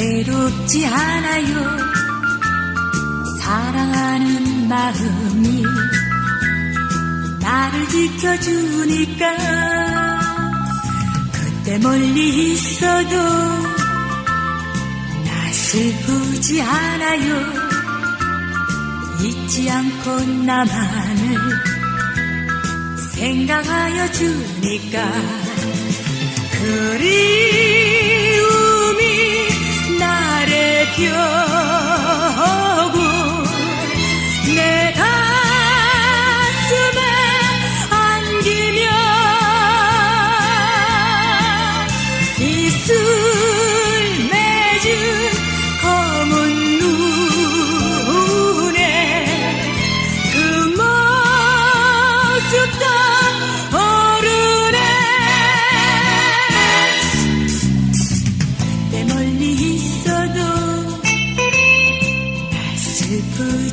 슬프지 않아요. 사랑하는 마음이 나를 지켜주니까. 그때 멀리 있어도 나 슬프지 않아요. 잊지 않고 나만을 생각하여 주니까. 그리 나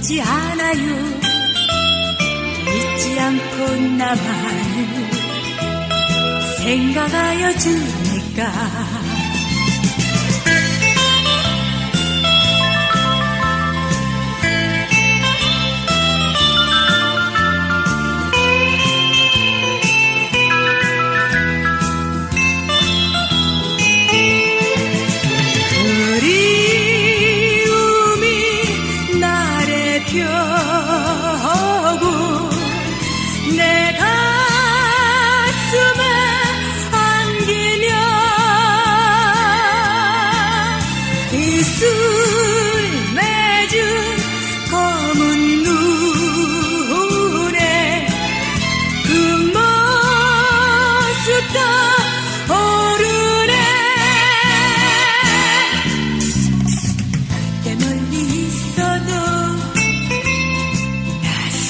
슬프지 않아요. 잊지 않고 나만을 생각하여 주니까 펴고 내 가슴에 안기며 이슬 맺은 검은 눈에 그 모습 떠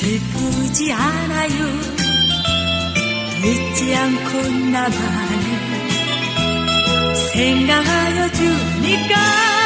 슬프지 않아요. 잊지 않고 나만을 생각하여 주니까